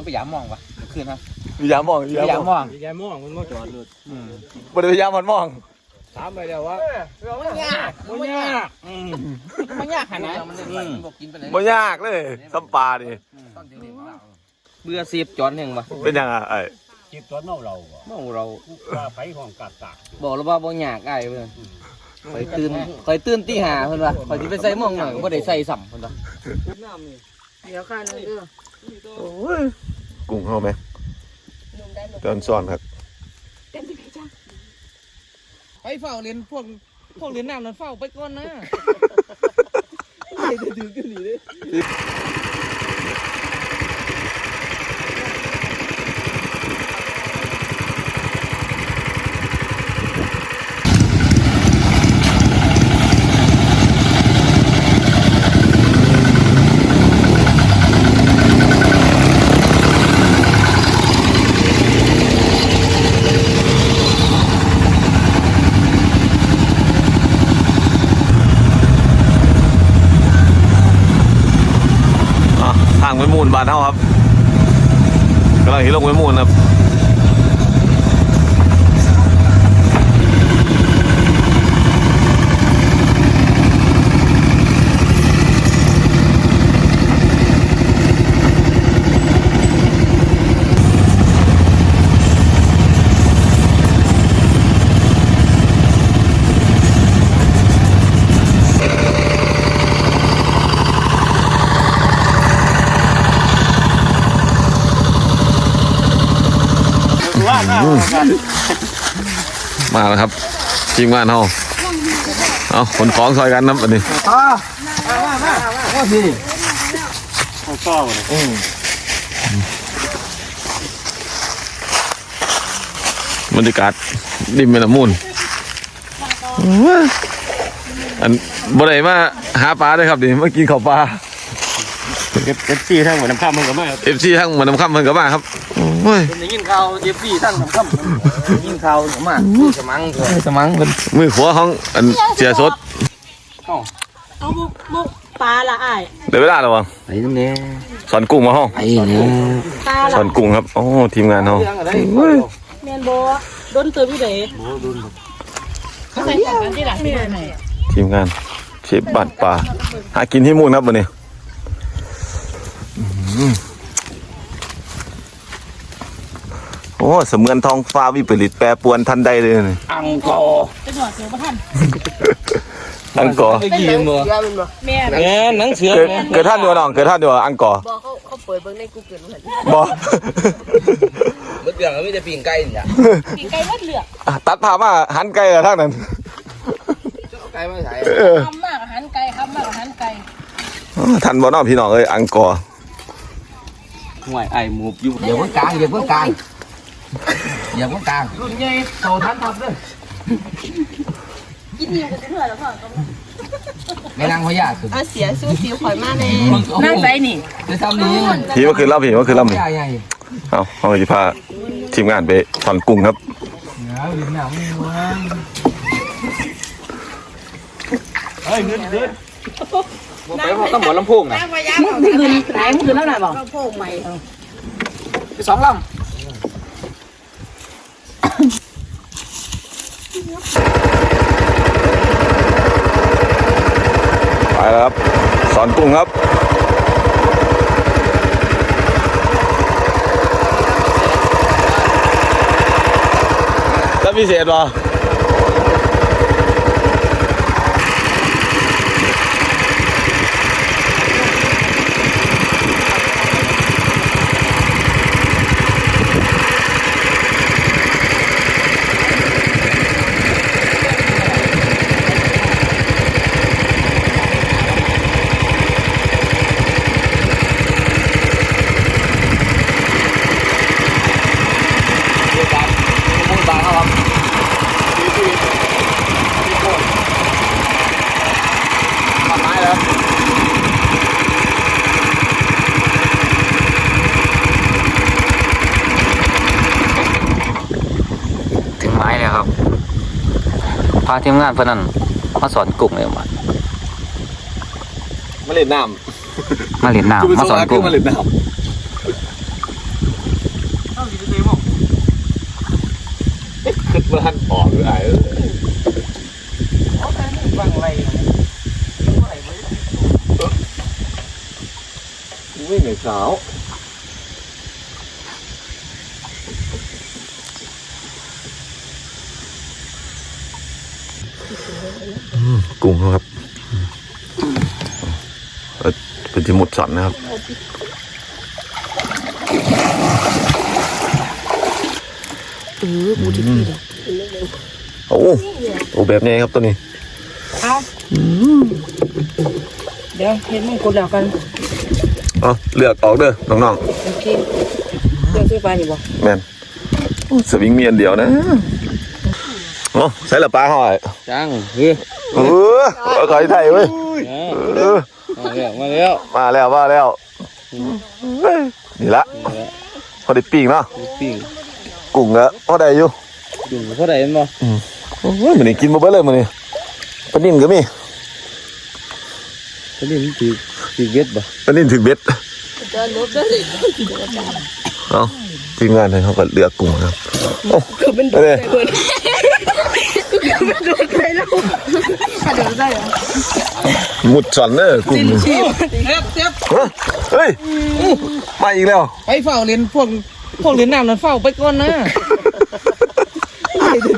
อไปยามมองวะคืนฮะมียามมองมีไปยามยามมมององยายม่วงมันมาจอดรถบ่ได้พยายามมันมองถามไปแล้วว่ามันยากมันยากมันยากขนาดมันบอกกินไปเลยบ่ยากเลยสัมปลานี่เบื่อเสียบจอนหนึ่งวะเป็นยังไงไอ้จีบตัวเน่าเราอะมองเราว่าไฟของกากากบอกแล้วว่าบ่ยากไอ้เพื่อนคอยตื่นคอยตื่นตีหาเพื่อนว่าคอยจะไปใส่หมองหน่อยก็บ่ได้ใส่สัมเพื่อนว่าเดี๋ยวค่ะนึงเด้อ กุ้งเข้าไหมนุ่มได้หมดเดินซ่อนครับเต็มที่ไหมจ้าไปเฝ้าเรียนพวกพวกเรียนน้ำนั้นเฝ้าไปก่อนนะอ่ บานเท่าครับกำลังที่ลงไปมูลครับ ว่าหน้า มาแล้วครับทีมงานเฮาเอาขนของซอยกันนะอันนี้เขาชอบเลยบรรยากาศริมแม่น้ำมูลอันบ่ได้มาหาปลาเลยครับดิมากินข้าวปลาเก็บเก็บซี่ทั้งหมดน้ำข้ามมันก็ไม่เอฟซีทั้งหมันน้ำค่ำเพิ่นก็มาครับ โอ้ยได้ยินข่าวเจฟฟี่ทั้งค่ำได้ยินข่าวหนูมากสมังเถอะสมังเพิ่นมือขวาของอันเสียสดเอาบุกบุกปลาละอ้ายเดี๋ยวเวลาแล้ววังไอ้นั่นเนี่ยสอนกุ้งมาห้องไอ้เนี่ยปลาสละอนกุ้งครับโอ้ทีมงานเฮาเรื่องอะไรแมนโบโดนเติมอยู่ไหนเขาใส่กันที่หลังที่ไหนทีมงานเชฟบัตรปลาหากินที่มูลครับวันนี้อื้อหือ โอ้เสมือนทองฟ้าวิปริตแปรปรวนทันใดเลยนี่อังกอร์จะหอดเสือประทันอังกอร์ไปกี่มือแม่แม่หนังเสือเกิดเกิดท่านเดียวน้องเกิดท่านเดียวอังกอร์บอกเขาเขาเปิดเบิ่งในกูเกิลเหมือนบอ เมื่อเดือนก็มีแต่ปีงไก่นี่จ้ะกินไก่วัดเหลือกอะตัดภาพมาหันไกลอะทั้งนั้นไก่ไม่ใช่เออทำมากอาหารไก่ทำมากอาหารไก่ทันบ่เน้องพี่น้องเอ้ยอังกอร์ห่วยไอ้หมูอยู่อย่าเพิ่งกลางอย่าเพิ่งกลาง อย่าเพิ่งกลางรุ่นใหญ่โตทันทับเลยกินนิ่มกันเถื่อนแล้วพ่อไม่นั่งพยาสุดอาเสียสู้สิวข่อยมาแน่นั่นั่งงไปไรนี่จะทำนี้พี่เมื่อคืนเล่าพี่เมื่อคืนเล่าพี่ใหญ่ใหญ่เอาเอาจะพาทีมงานไปถอนกุ้งครับลิ้นหนาวไม่รู้เฮ้ยเงินเงินไปพอต้องหมดลำโพงนะมึงคืนไหนมึงคืนแล้วไหนบอกโพงใหม่ไปสองลไแล้วครับ สอนกุ้งครับ แล้วพิเศษวะถึงไม้แล้วครับ พาทีมงานเพื่อนนั่นมาสอนกุ้งเลยมามาเล่นน้มาเรียนำน้ำมาสอนกุ้งมาเล่นน้ขึ้นมาหันออกหรือไอ้เอ้ยบังไรวิ่งไงสาว กุ้งเขาครับเออเป็นที่หมุดสอนนะครับเออกูจะกินโอ้โอ้แบบนี้ครับตัวนี้เอาเดี๋ยวเห็นมึงกดแล้วกันเอาเลือกออกเด้อน้องโอเคเดี๋ยวซื้อปลาอยู่บ่ๆแมนสวิงมีอันเดียวนะ โอ้ใช้ละปลาเขาไอ้จังเฮ้ยเออเอาขายไทยเว้ยเออมาแล้วมาแล้วมาแล้วมาแล้วเฮ้ยนี่ละพอได้ปิ้งเนาะปิ้งกุ้งอะพอได้อยู่อยู่เท่าไหร่เห็นบ่โอ้ยมันนี่กินมาเบิ้เลยมันนี่ปลานิ่มก็มีตอนนี้มันถือถือเบ็ดบ่ปลานิ่มถึงเบ็ดจะลบได้เอาทีมงานให้เขาก็เลือกกุ้งครับโอ้คือเป็นไปเลย เพื่อนคือเป็นโดนไปแล้วถ้าโดนได้เหรอหมุดสอนเนอกุ้งชีพเจ็บเจ็บฮะเฮ้ยมาอีกแล้ว ไปเฝ้าเรียนพวกพวกเรียนน้ำนั้นเฝ้าไปก่อนนะ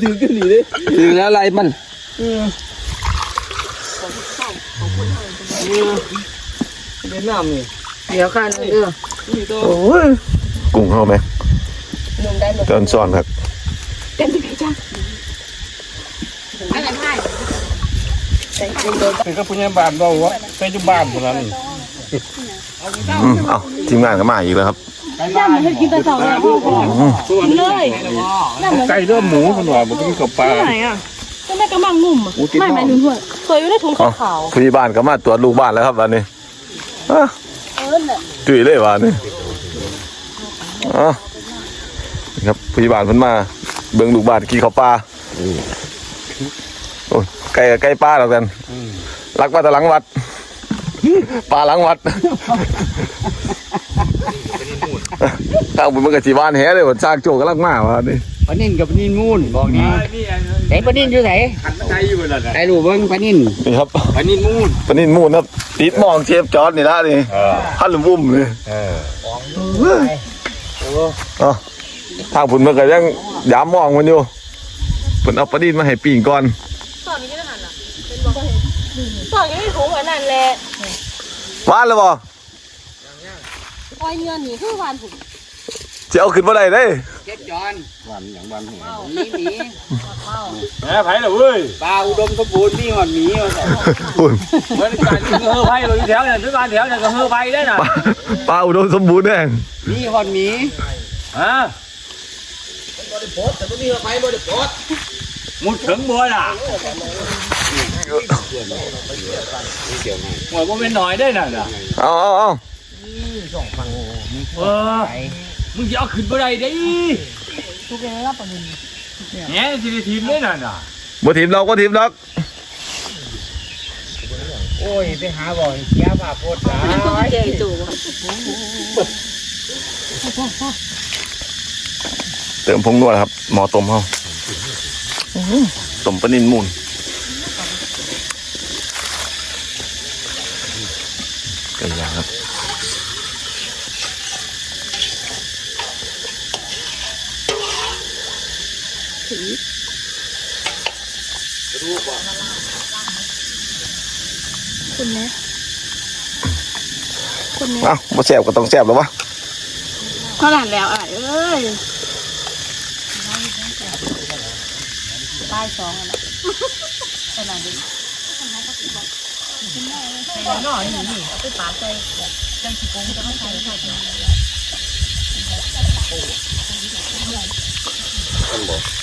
ถือขึ้นหนีเลยถือแล้วอะไรมันเรียนน้ำนี่เดี๋ยวค่ะนึงเออโอ้ยกุ้งเข้าไหมลงได้หมดเกินซ่อนครับ เต็มที่จ้าอะไรพ่าย ใส่โดนเป็นก็ผู้ใหญ่บ้านเราวะใส่อยู่บ้านคนนั้นอืมเอาทีมงานก็มาอีกแล้วครับย่ามันให้กินแต่เสาเลยกินเลยย่ามันไก่เริ่มหมูคนว่ามันต้องมีกับปลาไหนอะก็แม่กำลังงุ่มอะไม่หมายถึงเพื่อนเคยอยู่ในถุงเอาขาวผู้ใหญ่บ้านก็มาตรวจลูกบ้านแล้วครับวันนี้อะเออเนี่ยจุ๋ยเลยวันนี้อ๋อนี่ครับผู้ใหญ่บ้านเพิ่นมา เบิ่งลูกบ้านกี่ข้าวปลาโอ้ย ไก่กับไก่ปลาแล้วกันรักมาแต่หลังวัดปลาหลังวัดทางบุญมันก็จีบ้านแฮเลยว่าสร้างโจกกำลังมาว่านี่ปลานิ่นกับปลานิ่นมูนบอกนี่ไหนปลานิ่นอยู่ไหนขันใจอยู่นั่นแหละไอ้รู้เบิ้งปลานิ่นนี่ครับปลานิ่นมูนปนินมูนครับติดหมองเชฟจอร์ดนี่ละนี่ฮัลลุมบุ้มเลยเออเอ๋อทางผุนมันก็ยังยามมองมันอยู่เพิ่นเอาปลาดินมาให้ปีงก่อนสอนนี้ก็หันอะเป็นบอกสอนนี้ในถุงเหมือนนั่น แหละวานแล้วบ่วายเงินนี่คือวานผมจะเอาขึ้นมาได้เด้เจ็ดจอนวันอย่างวันหัวหมีหมีแหมไผ่ละเว้ยปลาอุดมสมบูรณ์มีหอดหมีมาใส่ปุ่นเหมือนกันเฮือไผ่เราอยู่แถวเนี่ยทุกบ้านแถวเนี่ยก็เฮือไผ่ได้น่ะปลาปลาอุดมสมบูรณ์แน่มีหอดหมีฮะมุดถึงบัวล่ะ หัวมันเป็นหน่อยได้น่ะน่ะเอาเอาเอาเออมึงจะเอาขึ้นบ่ได้เด้ทุกอย่างรับประเงินแหน่สิได้ทีมได้น่ะน่ะบ่ทีมเราก็ทีมดอกโอ้ยไปหาบ่อยเสียผ้าโพดามันก็เจจูเติมผงนวดครับหมอต้มเฮาต้มปนินมูนไก่ย่างครับ คุณนะคุณนะเอ้าบ่แซ่บก็ต้องแซ่บแล้ววะขนาดแล้วอะเอ้ยป้ายสองอะนะขนาดนี้หน่อยนี่นี่เอาไปปาใจใจขี้โป่งจะไม่ใช่ใช่อ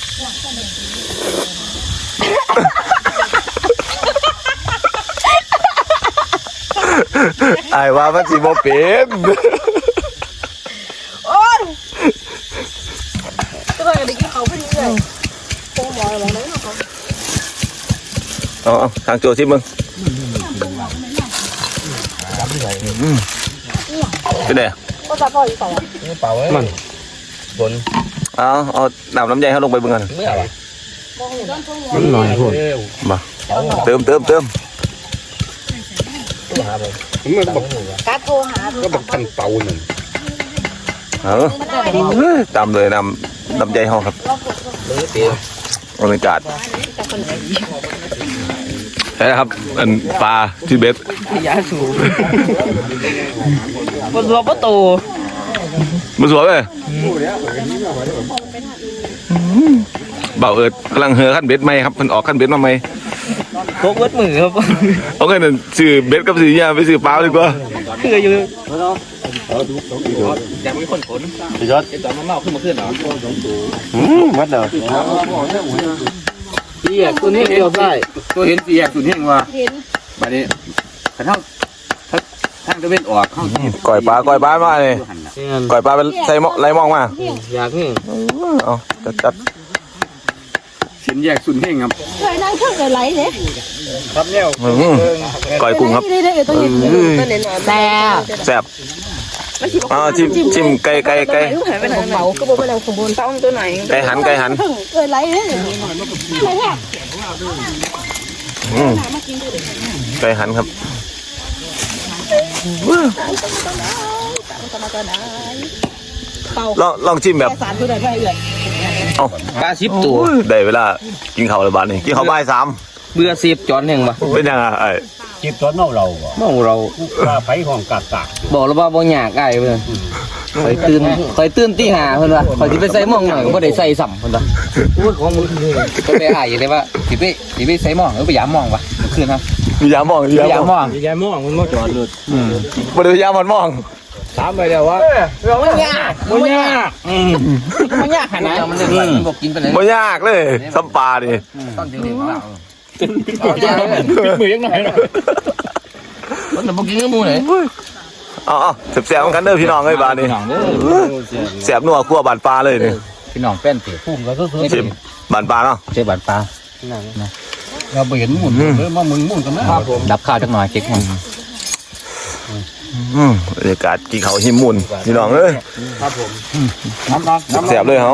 ายว่ามันสิบ่เป็นก็เลยได้กินเขาพอดีเลยโป่งหมอหมอเลยเขาเอาเอาทางโจชิมมึงอืมเป็นไงก็จะพ่ออีสองเป่ามันฝน เอาเอาน้ำน้ำใยเขาลงไปเบิ่งกันเมื่อวะมันหน่อยพวกมาเติมเติมเติมมันบอกการโทรหาก็บอกทันเป่านั่นเออตามเลยน้ำน้ำใยเขาครับมือเตียวบรรยากาศใช่ครับอันปลาที่เบ็ดยาสูบนรัวประตู มาสวยเลยเบาเอิดกำลังเฮอขั้นเบ็ดไหมครับเพิ่นออกขั้นเบ็ดมาไหมพกวัดมือครับเอาเงินซื้อเบ็ดกับซื้อยาไปซื้อปลาดีกว่าคืออยู่อยากมีคนขนพี่ยอดจะมาเมาขึ้นมาขึ้นเหรอมัดเด้อเปียกตัวนี้เดียวได้ตัวเห็นเปียกตัวนี้ว่าเห็นบัดนี้กระทั่ง ทางตะเวนออกเข้าก่อยปลาก่อยปลามาเลย ก่อยปลาเป็นใส่หม้อไรมองมาอยากนี่เอาจัดจัดสินแยกสุนเฮงครับเคยนั่งเครื่องเลยไหลเลยครับเนี่ยอืมก่อยกุ้งครับได้ได้ตัวเห็นตัวเห็นแต่แซ่บอ่าชิมชิมไก่ไก่ไก่ไปทางเบาก็บอกไปทางขบวนต้องตัวไหนไก่หันไก่หันเครื่องเลยไหลเลยไหลแทบอืมไก่หันครับเป่า ลองลองชิมแบบแค่สารตัวไหนไปเอื่อยเอาปลาชิบตัวได้เวลากินข้าวแล้วบาดนี้กินข้าวบ่ายสามเบื่อสิบจอนเฮงปะเป็นยังไงไอ้จิบตอนเมาเราบ่มองเราว่าไผห้องกากากบอกแล้วว่าบ่อยากไอ้เพื่อนคอยตื่นคอยตื่นตีหาเพื่อนว่าคอยสิไปใส่หมองหน่อยก็บ่ได้ใส่สัมเพื่อนว่าพูดของมึงก็ไปหายได้ว่าสิไปสิไปใส่หมองหรือไปยามหมองปะเมื่อคืนครับ มียามองมีไปยายามหมมององยายม่วงมันบ่จอดรถบ่ได้พยายามมันมองถามไปแล้วว่ามันยากบ่ยากอืมมันยากขนาดมันเลยบอกกินไปเลยบ่ยากเลยสัมปลาดิตอนเด็กๆเราปิดมือยังหน่อยเนาะมันจะบอกกินกับหมูไหนเอ๋อาแซ่บๆเหมือนกันเด้อพี่น้องเอ้ยบาดนี้แซ่บนัวคั่วบานปลาเลยนี่พี่น้องแป้นติพุ่มก็คือชิมบานปลาเนาะเจ็บบัตรปลา เราบ่เห็นหมุนเลยมามึงหมุนกันนะครับผมดับข้าวจักหน่อยเก๊กมันอืมบรรยากาศกินข้าวหิมมุนพี่น้องเอ้ยน้ำน้ำน้ำแซ่บเลยเฮา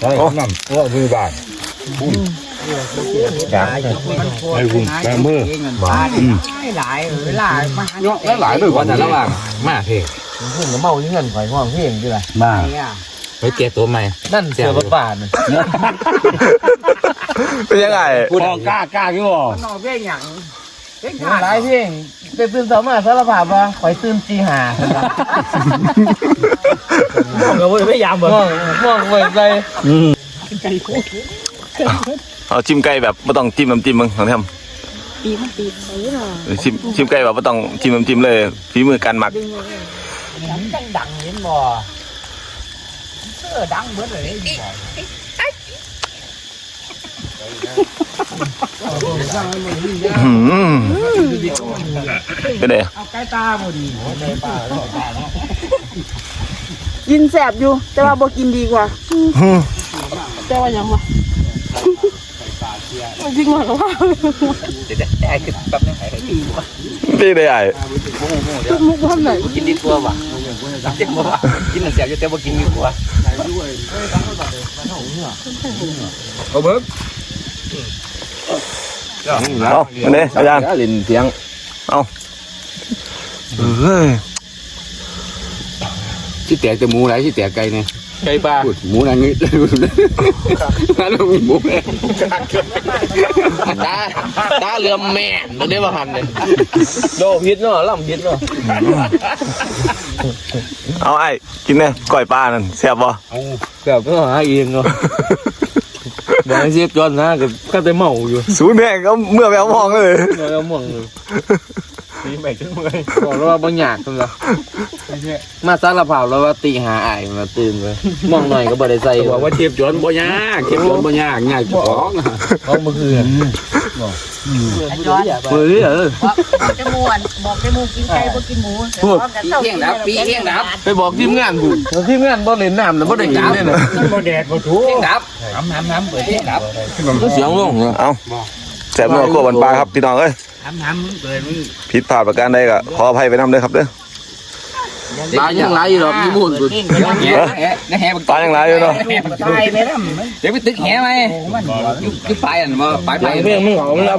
โอ้น้ำโอ้มือบาดจ้าไอ้หุ่นแม่มือหลายหลายมาเนาะหลายๆด้วยวันนั้นระหว่างมาเพ่พุ่งกับเมาอยู่เงินข่อยห้องเพียงอยู่ล่ะมาไปเกะตัวใหม่นั่นเสือป่า เป็นยังไงพูดกล้ากล้าอยู่บ่หลายเพ่งแต่ตื่นสมาสารภาพว่าคอยตื่นตีห้าก็ไม่ยามบ่มองมองไปใจเอาจิ้มไก่แบบไม่ต้องจิ้มน้ำจิ้มมึงของทปีมันปีใส่หน่อยำชิมชิมไก่แบบไม่ต้องจิ้มน้ำจิ้มเลยฝีมือการหมักดังเห็นบ่เออดังเบิดเลย อื้อหือเป็นไงกินแสบอยู่ แต่ว่าบ่กินดีกว่าแต่ว่ายังวะจริงมากว่าเดี๋ยวไอ้คือแป๊บนึงไอ้กินเป็นไงไอ้มุกความไหนกินดีกว่าว่ะเจ็บบ่ว่ะกินมันเสียอยู่แต่บ่กินดีกว่าเอาเบิ่ง เอาอันนี้อาจารย์ลินเสียงเฮ้ยที่แตกแต่หมูไหลที่แตกไก่เนี่ยไก่ปลาพูดหมูนั่นนี่นั่นมีหมูแม่ตาตาเรือแม่นบ่ได้บ่หันเลยโลพิษเนาะล่ำพิษเนาะเอาไอ้กินเนี่ยก้อยปลานั่นแซ่บบ่แบบก็หาเองเนาะ บ่ให้เสียจอนนะก็ก็แต่เมาอยู่สูนแม่งก็เมื่อไปเอามองเลยเมื่อม่วงเลย ตีใหม่ขึ้นเมื่อยบอกแล้วว่าบ่อยากซั่นล่ะมาสารภาพแล้วว่าตีหาอ้ายมาตื่นไปมองหน่อยก็บ่ได้ใส่บอกว่าเจ็บจนบ่ยากเจ็บจนบ่ยากง่ายจ้องเพราะเมื่อคืนจอนเฮ้ยเออบอกจะมูนบอกจะมูกินไก่บ่กินหมูพูดปีเที่ยงดับปีเที่ยงดับไปบอกทีมงานพูดทีมงานบ่เล่นน้ำแล้วบ่ได้กินเนี่ยนะบ่แดดบ่ถูเที่ยงดับน้ำน้ำน้ำเปิดเที่ยงดับเสียงลงเอาแซ่บนัวคั่วบานปลาครับพี่น้องเอ้ย น้ำน้ำเปิดมันผิดพลาดประการใดก็ขออภัยไปนำเด้อครับเด้อปลายังหลายอยู่หรอกมีมูลสุด แหแหแหปลายังหลายอยู่เนาะเดี๋ยวไปตึกแหไหมอยู่ปลายอันบ่ปลายไป เรื่องมึงเอามันเอา